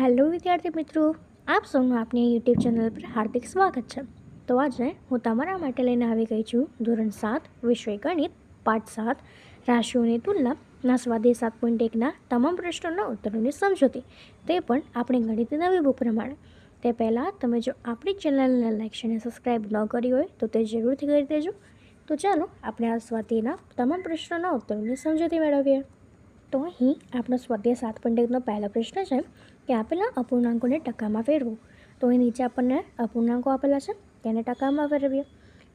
Hello વિદ્યાર્થી મિત્રો, આપ સૌનું આપની યુટ્યુબ ચેનલ પર હાર્દિક સ્વાગત છે. તો આજે હું તમારા માટે લઈને આવી ગઈ છું ધોરણ સાત વિષય ગણિત, પાઠ સાત, રાશિઓની તુલના સ્વાધ્યાય સાત પોઈન્ટ એકના તમામ પ્રશ્નોના ઉત્તરોની સમજૂતી. તે પણ આપણી ગણિતની નવી બુક પ્રમાણે. તે પહેલાં તમે જો આપણી ચેનલને લાઈક અને સબસ્ક્રાઈબ ન કરી હોય, તો તે જરૂરથી કરી દેજો. તો ચાલો આપણે આ સ્વાધ્યાયના તમામ પ્રશ્નોના ઉત્તરોની સમજૂતી મેળવીએ. તો અહીં આપણો સ્વાધ્યાય સાત પોઈન્ટ પહેલો પ્રશ્ન છે કે આપેલા અપૂર્ણાંકોને ટકામાં ફેરવો. તો એ નીચે આપણને અપૂર્ણાંકો આપેલા છે, તેને ટકામાં ફેરવીએ.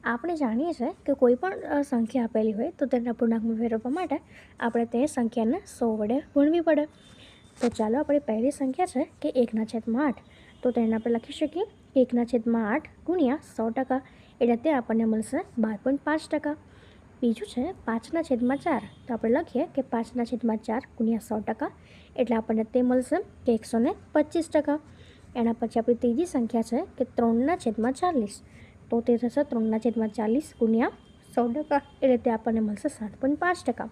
આપણે જાણીએ છીએ કે કોઈ પણ સંખ્યા આપેલી હોય તો તેને અપૂર્ણાંકમાં ફેરવવા માટે આપણે તે સંખ્યાને સો વડે ગુણવી પડે. તો ચાલો આપણી પહેલી સંખ્યા છે કે એકના છેદમાં આઠ. તો તેને આપણે લખી શકીએ, એકના છેદમાં આઠ ગુણ્યા સો ટકા. એટલે તે આપણને મળશે બાર પોઈન્ટ પાંચ ટકા. બીજું છે, પાંચના છેદમાં ચાર. તો આપણે લખીએ કે પાંચના છેદમાં ચાર ગુણ્યા સો ટકા. એટલે આપણને તે મળશે કે એકસો ને પચીસ ટકા. એના પછી આપણી ત્રીજી સંખ્યા છે કે ત્રણના છેદમાં ચાલીસ. તો તે થશે ત્રણના છેદમાં ચાલીસ ગુણ્યા સો ટકા. એટલે તે આપણને મળશે સાત પોઈન્ટ પાંચ ટકા.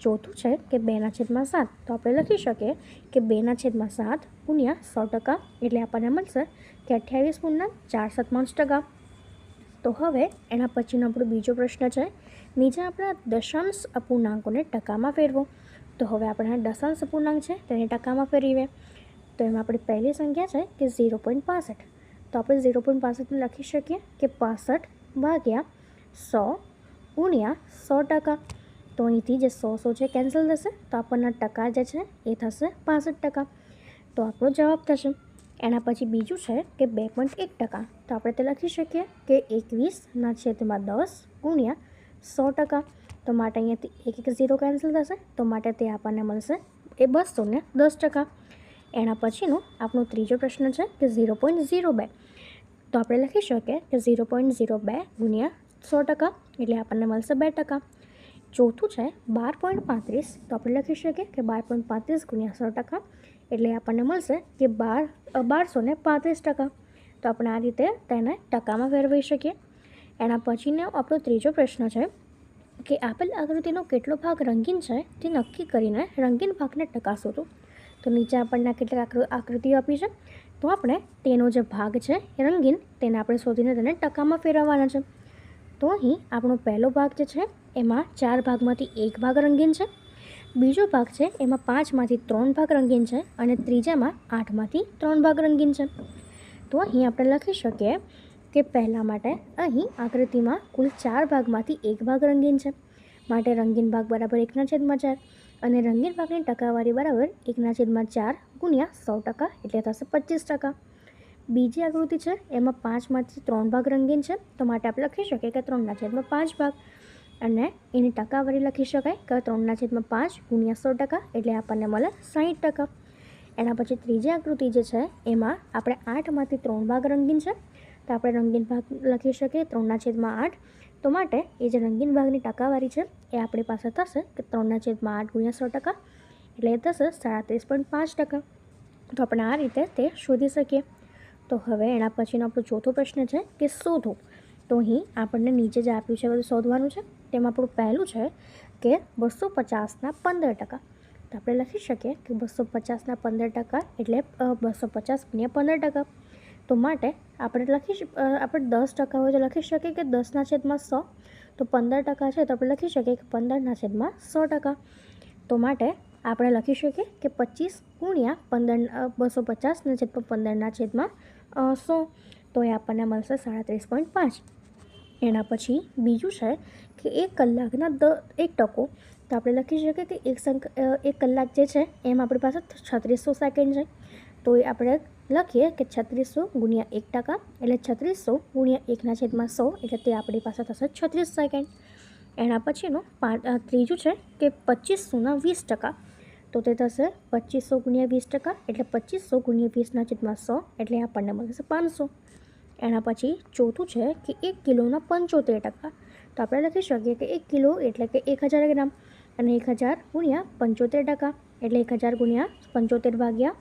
ચોથું છે કે બેના છેદમાં સાત. તો આપણે લખી શકીએ કે બેના છેદમાં સાત ગુણ્યા સો ટકા. એટલે આપણને મળશે કે અઠ્યાવીસ ગુણના ચાર સત્તાવન ટકા. તો હવે એના પછીનો આપણો બીજો પ્રશ્ન છે. નીચે આપણા દશાંશ અપૂર્ણાંકોને ટકામાં ફેરવો. તો હવે આપણા દશાંશ પૂર્ણાંક છે, તેને ટકામાં ફેરવીએ. તો એમાં આપણી પહેલી સંખ્યા છે કે ઝીરો પોઈન્ટ પાસઠ. તો આપણે ઝીરો પોઈન્ટ પાસઠને લખી શકીએ કે પાસઠ ભાગ્યા સો ગુણ્યા સો ટકા. તો અહીંથી જે સો સો છે કેન્સલ થશે, તો આપણના ટકા જે છે એ થશે પાસઠ ટકા. તો આપણો જવાબ થશે. એના પછી બીજું છે કે બે પોઈન્ટ એક ટકા. તો આપણે તે લખી શકીએ કે એકવીસના છેદમાં દસ ગુણ્યા સો ટકા. તો માટે અહીંયાથી એક એક ઝીરો કેન્સલ થશે. તો માટે તે આપણને મળશે એ બસો ને દસ ટકા. એના પછીનો આપણો ત્રીજો પ્રશ્ન છે કે ઝીરો પોઈન્ટ ઝીરો બે. તો આપણે લખી શકીએ કે ઝીરો પોઈન્ટ ઝીરો બે ગુણ્યા સો ટકા એટલે આપણને મળશે બે ટકા. ચોથું છે બાર પોઈન્ટ પાંત્રીસ. તો આપણે લખી શકીએ કે બાર પોઈન્ટ પાંત્રીસ ગુણ્યા સો ટકા એટલે આપણને મળશે કે બાર બારસો ને પાંત્રીસ ટકા. તો આપણે આ રીતે તેને ટકામાં ફેરવી શકીએ. એના પછીનો આપણો ત્રીજો પ્રશ્ન છે કે આપેલ આકૃતિનો કેટલો ભાગ રંગીન છે તે નક્કી કરીને રંગીન ભાગને ટકા તો. તો નીચે આપણને કેટલીક આકૃ- આકૃતિઓ આપી છે? તો આપણે તેનો જે ભાગ છે રંગીન, તેને આપણે શોધીને તેને ટકામાં ફેરવવાના છે. તો અહીં આપણો પહેલો ભાગ જે છે એમાં ચાર ભાગમાંથી એક ભાગ રંગીન છે. બીજો ભાગ છે એમાં પાંચમાંથી ત્રણ ભાગ રંગીન છે અને ત્રીજામાં આઠમાંથી ત્રણ ભાગ રંગીન છે. તો અહીં આપણે લખી શકીએ કે પહેલાં માટે અહીં આકૃતિમાં કુલ ચાર ભાગમાંથી એક ભાગ રંગીન છે. માટે રંગીન ભાગ બરાબર એકના છેદમાં ચાર અને રંગીન ભાગની ટકાવારી બરાબર એકના છેદમાં ચાર ગુણ્યા સો ટકા એટલે થશે પચીસ ટકા. બીજી આકૃતિ છે, એમાં પાંચમાંથી ત્રણ ભાગ રંગીન છે, તો માટે આપણે લખી શકીએ કે ત્રણના છેદમાં પાંચ ભાગ. અને એની ટકાવારી લખી શકાય કે ત્રણના છેદમાં પાંચ ગુણ્યા સો ટકા એટલે આપણને મળે સાહીઠ ટકા. એના પછી ત્રીજી આકૃતિ જે છે, એમાં આપણે આઠમાંથી ત્રણ ભાગ રંગીન છે. તો આપણે રંગીન ભાગ લખી શકીએ ત્રણના છેદમાં આઠ. તો માટે એ જે રંગીન ભાગની ટકાવારી છે, એ આપણી પાસે થશે કે ત્રણના છેદમાં આઠ ગુણ્યા સો ટકા, એટલે એ થશે સાડત્રીસ પોઈન્ટ પાંચ ટકા. તો આપણે આ રીતે તે શોધી શકીએ. તો હવે એના પછીનો આપણો ચોથો પ્રશ્ન છે કે શોધો. તો અહીં આપણને નીચે જે આપ્યું છે બધું શોધવાનું છે. તેમાં આપણું પહેલું છે કે બસો પચાસના પંદર ટકા. તો આપણે લખી શકીએ કે બસો પચાસના પંદર ટકા એટલે બસો પચાસ ગુણ્યા પંદર ટકા. તો માટે આપણે લખી આપણે દસ ટકા હોય તો લખી શકીએ કે દસના છેદમાં સો? તો પંદર ટકા છે તો આપણે લખી શકીએ કે પંદરના છેદમાં સો ટકા. તો માટે આપણે લખી શકીએ કે પચીસ ગુણ્યા પંદર બસો પચાસના છેદમાં પંદરના છેદમાં સો. તો એ આપણને મળશે સાડત્રીસ પોઈન્ટ પાંચ. એના પછી બીજું છે કે એક કલાકના દ, એક ટકો. તો આપણે લખી શકીએ કે એક સંક એક કલાક જે છે એમ આપણી પાસે છત્રીસો સેકન્ડ છે. તો એ આપણે લખીએ કે છત્રીસો ગુણ્યા એક ટકા એટલે છત્રીસો ગુણ્યા એકના છેદમાં સો એટલે તે આપણી પાસે થશે છત્રીસ સેકન્ડ. એના પછીનું ત્રીજું છે કે પચીસોના વીસ ટકા. તો તે થશે પચીસો ગુણ્યા વીસ ટકા એટલે પચીસો ગુણ્યા વીસના છેદમાં સો એટલે આપણને મળશે પાંચસો. એના પછી ચોથું છે કે એક કિલોના પંચોતેર ટકા. તો આપણે લખી શકીએ કે એક કિલો એટલે કે એક હજાર ગ્રામ. અને એક હજાર ગુણ્યા પંચોતેર ટકા એટલે એક હજાર ગુણ્યા પંચોતેર ભાગ્યા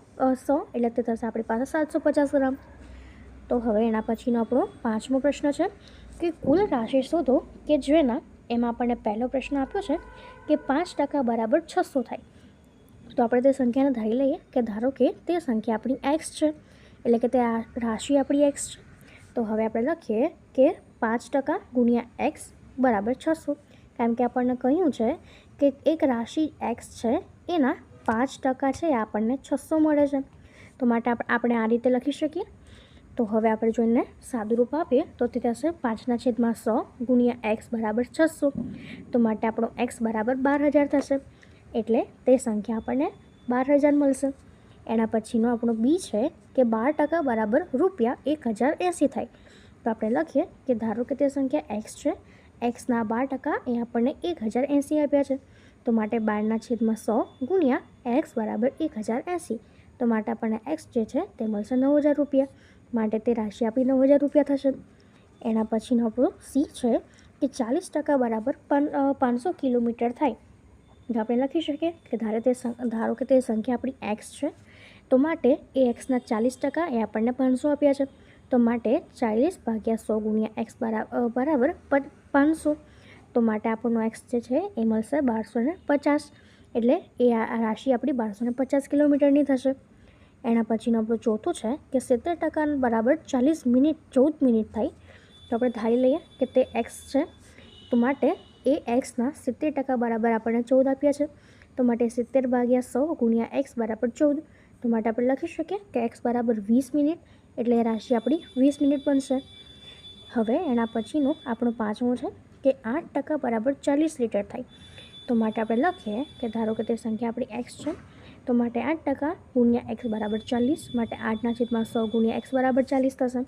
સો. એટલે તે થશે આપણી પાસે સાતસો પચાસ ગ્રામ. તો હવે એના પછીનો આપણો પાંચમો પ્રશ્ન છે કે કુલ રાશિ શોધો કે જેના એમાં આપણને પહેલો પ્રશ્ન આપ્યો છે કે પાંચ ટકા બરાબર છસો થાય. તો આપણે તે સંખ્યાને ધારી લઈએ કે ધારો કે તે સંખ્યા આપણી એક્સ છે, એટલે કે તે રાશિ આપણી એક્સ છે. તો હવે આપણે લખીએ કે પાંચ ટકા ગુણ્યા એક્સ બરાબર છસો. કારણ કે આપણને કહ્યું છે કે એક રાશિ એક્સ છે, એના પાંચ ટકા છે એ આપણને છસો મળે છે. તો માટે આપણે આ રીતે લખી શકીએ. તો હવે આપણે જોઈને એને રૂપ આપીએ. તો તે થશે પાંચના છેદમાં સો ગુણ્યા એક્સ બરાબર છસો. તો માટે આપણો એક્સ બરાબર બાર હજાર થશે. એટલે તે સંખ્યા આપણને બાર હજાર મળશે. એના પછીનો આપણો બી છે કે બાર ટકા બરાબર રૂપિયા એક હજાર એંસી થાય. તો આપણે લખીએ કે ધારો કે તે સંખ્યા એક્સ છે. એક્સના બાર ટકા એ આપણને એક હજાર એંસી આપ્યા છે. તો માટે બારના છેદમાં સો ગુણ્યા એક્સ બરાબર એક હજાર એંસી. તો માટે આપણને એક્સ જે છે તે મળશે નવ હજાર રૂપિયા. માટે તે રાશિ આપી નવ હજાર રૂપિયા થશે. એના પછીનો આપણો સી છે કે ચાલીસ ટકા બરાબર પાંચસો કિલોમીટર થાય. તો આપણે લખી શકીએ કે ધારે તે ધારો કે તે સંખ્યા આપણી એક્સ છે, તો માટે એ એક્સના ચાલીસ ટકા એ આપણને પાંચસો આપ્યા છે. તો માટે ચાલીસ ભાગ્યા સો ગુણ્યા એક્સ બરાબર પાંચસો. તો માટે આપણનો એક્સ જે છે એ મળશે બારસો પચાસ. એટલે એ આ રાશિ આપણી બારસો પચાસ કિલોમીટરની થશે. એના પછીનો આપણો ચોથું છે કે સિત્તેર ટકા બરાબર ચાલીસ મિનિટ, ચૌદ મિનિટ થાય. તો આપણે ધારી લઈએ કે તે એક્સ છે. તો માટે એ એક્સના સિત્તેર ટકા બરાબર આપણને ચૌદ આપ્યા છે. તો માટે સિત્તેર ભાગ્યા સો ગુણ્યા એક્સ બરાબર ચૌદ. તો માટે આપણે લખી શકીએ કે એક્સ બરાબર વીસ મિનિટ, એટલે રાશિ આપણી વીસ મિનિટ બનશે. હવે એના પછીનું આપણું પાંચમું છે કે આઠ ટકા બરાબર ચાલીસ લીટર થાય. તો માટે આપણે લખીએ કે ધારો કે તે સંખ્યા આપણી એક્સ છે, તો માટે આઠ ટકા ગુણ્યા એક્સ બરાબર ચાલીસ, માટે આઠના છેદમાં સો ગુણ્યા એક્સ બરાબર ચાલીસ થશે.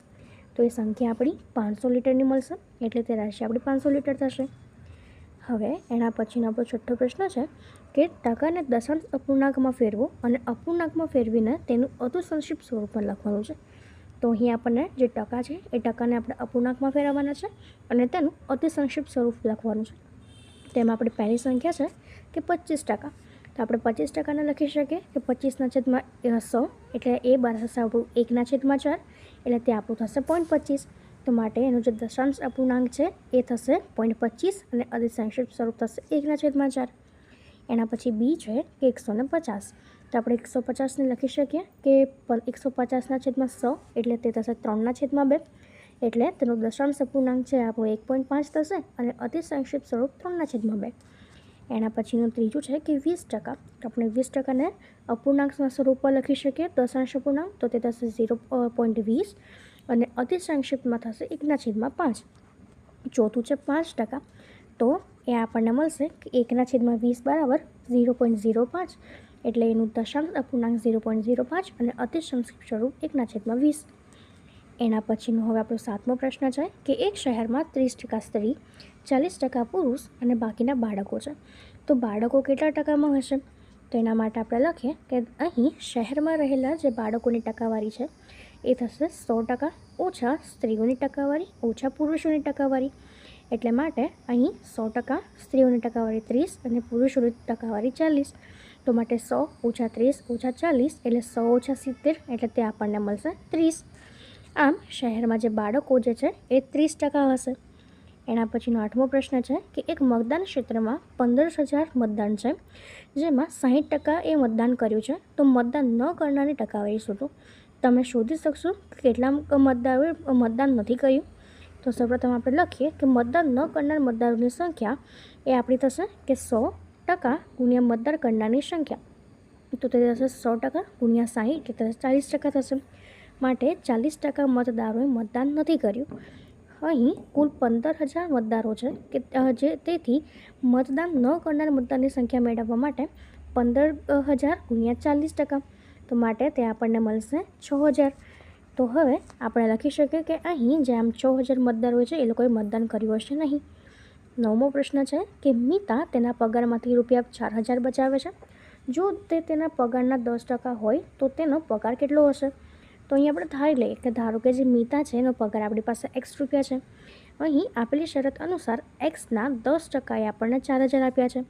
તો એ સંખ્યા આપણી પાંચસો લીટરની મળશે, એટલે તે રાશિ આપણી પાંચસો લીટર થશે. હવે એના પછીનો આપણો છઠ્ઠો પ્રશ્ન છે કે ટકાને દશાંશ અપૂર્ણાંકમાં ફેરવો અને અપૂર્ણાંકમાં ફેરવીને તેનું અધુ સંક્ષિપ્ત સ્વરૂપમાં લખવાનું છે. તો અહીં આપણને જે ટકા છે, એ ટકાને આપણે અપૂર્ણાંકમાં ફેરવવાના છે અને તેનું અતિ સંક્ષિપ્ત સ્વરૂપ લખવાનું છે. તેમાં આપણી પહેલી સંખ્યા છે કે પચીસ ટકા. તો આપણે પચીસ ટકાને લખી શકીએ કે પચીસના છેદમાં સો એટલે એ બાર થશે આપણું એકના છેદમાં ચાર એટલે તે આપણું થશે પોઈન્ટ પચીસ. તો માટે એનું જે દશાંશ અપૂર્ણાંક છે, એ થશે પોઈન્ટ પચીસ અને અધિસંક્ષિપ્ત સ્વરૂપ થશે એકના છેદમાં ચાર. એના પછી બી છે કે એકસો પચાસ. તો આપણે એકસો પચાસને લખી શકીએ કે એકસો પચાસના છેદમાં સો એટલે તે થશે ત્રણના છેદમાં બે. એટલે તેનું દશાંશ અપૂર્ણાંક છે, આપણો એક પોઈન્ટ પાંચ થશે અને અતિ સંક્ષિપ્ત સ્વરૂપ ત્રણના છેદમાં બે. એના પછીનું ત્રીજું છે કે વીસ ટકા. આપણે વીસ ટકાને અપૂર્ણાંકના સ્વરૂપમાં લખી શકીએ, દશાંશ અપૂર્ણાંક, તો તે થશે ઝીરો પોઈન્ટ વીસ અને અતિ સંક્ષિપ્તમાં થશે એકના છેદમાં પાંચ. ચોથું છે પાંચ ટકા. તો એ આપણને મળશે કે એકના છેદમાં વીસ બરાબર ઝીરો પોઈન્ટ ઝીરો પાંચ. એટલે એનું દશાંશ અપૂર્ણાંક ઝીરો પોઈન્ટ ઝીરો પાંચ અને અતિ સ્વરૂપ એકના છેદમાં વીસ. એના પછીનો હવે આપણો સાતમો પ્રશ્ન છે કે એક શહેરમાં ત્રીસ ટકા સ્ત્રી, ચાલીસ ટકા પુરુષ અને બાકીના બાળકો છે. તો બાળકો કેટલા ટકામાં હશે? તો એના માટે આપણે લખીએ કે અહીં શહેરમાં રહેલા જે બાળકોની ટકાવારી છે, એ થશે સો ટકા, ઓછા સ્ત્રીઓની ટકાવારી, ઓછા પુરુષોની ટકાવારી. એટલે માટે અહીં સો ટકા, સ્ત્રીઓની ટકાવારી ત્રીસ અને પુરુષોની ટકાવારી ચાલીસ. તો માટે સો ઓછા ત્રીસ ઓછા ચાલીસ એટલે સો ઓછા સિત્તેર એટલે તે આપણને મળશે ત્રીસ. આમ શહેરમાં જે બાળકો જે છે એ ત્રીસ ટકા હશે. એના પછીનો આઠમો પ્રશ્ન છે કે એક મતદાન ક્ષેત્રમાં પંદર હજાર મતદાન છે. જેમાં સાહીઠ ટકા એ મતદાન કર્યું છે. તો મતદાન ન કરનારની ટકાવારી શોધો. તમે શોધી શકશો કે કેટલા મતદારોએ મતદાન નથી કર્યું? તો સૌપ્રથમ આપણે લખીએ કે મતદાન ન કરનાર મતદારોની સંખ્યા એ આપણી થશે કે સો ટકા ગુણ્યા મતદાર કરનારની સંખ્યા તો તે થશે સો ટકા ગુણ્યા સાહીઠ એટલે ચાલીસ ટકા થશે માટે ચાલીસ ટકા મતદારોએ મતદાન નથી કર્યું અહીં કુલ પંદર હજાર મતદારો છે કે જે તેથી મતદાન ન કરનાર મતદારની સંખ્યા મેળવવા માટે પંદર હજાર ગુણ્યા ચાલીસ ટકા તો માટે તે આપણને મળશે છ હજાર તો હવે આપણે લખી શકીએ કે અહીં જે આમ છ હજાર મતદાર હોય છે એ લોકોએ મતદાન કર્યું હશે નહીં નવમો પ્રશ્ન છે કે મિતા તેના પગારમાંથી રૂપિયા ચાર હજાર બચાવે છે. જો તે તેના પગારના દસ ટકા હોય તો તેનો પગાર કેટલો હશે? તો અહીં આપણે ધારી લઈએ કે ધારો કે જે મીતા છે એનો પગાર આપણી પાસે એક્સ રૂપિયા છે. અહીં આપેલી શરત અનુસાર એક્સના દસ ટકાએ આપણને ચાર હજાર આપ્યા છે.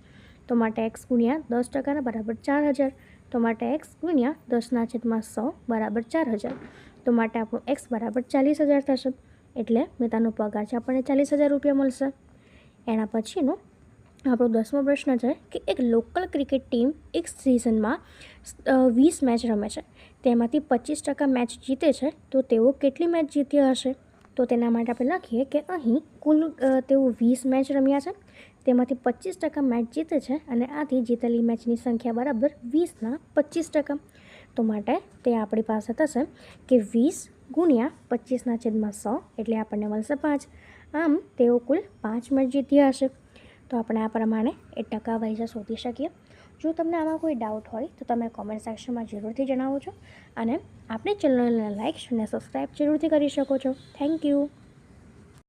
તો માટે એક્સ ગુણ્યા દસ ટકાના બરાબર ચાર હજાર. તો માટે એક્સ ગુણ્યા દસના છેદમાં સો બરાબર ચાર હજાર. તો માટે આપણું એક્સ બરાબર ચાલીસ હજાર થશે. એટલે મિતાનો પગાર છે આપણને ચાલીસ હજાર રૂપિયા મળશે. એના પછીનો આપણો દસમો પ્રશ્ન છે કે એક લોકલ ક્રિકેટ ટીમ એક સિઝનમાં વીસ મેચ રમે છે. તેમાંથી પચીસ ટકા મેચ જીતે છે, તો તેઓ કેટલી મેચ જીત્યા હશે? તો તેના માટે આપણે લખીએ કે અહીં કુલ તેઓ વીસ મેચ રમ્યા છે. તેમાંથી પચીસ ટકા મેચ જીતે છે અને આથી જીતેલી મેચની સંખ્યા બરાબર વીસના પચીસ ટકા. તો માટે તે આપણી પાસે થશે કે વીસ ગુણ્યા પચીસના છેદમાં સો એટલે આપણને મળશે પાંચ. આમ તેઓ કુલ પાંચ મત જીત્યા હશે. તો આપણે આ પ્રમાણે એ ટકા વાઇઝ શોધી શકીએ. જો તમને આમાં કોઈ ડાઉટ હોય, તો તમે કોમેન્ટ સેક્શનમાં જરૂરથી જણાવો છો અને આપણી ચેનલને લાઇક અને સબસ્ક્રાઈબ જરૂરથી કરી શકો છો. Thank you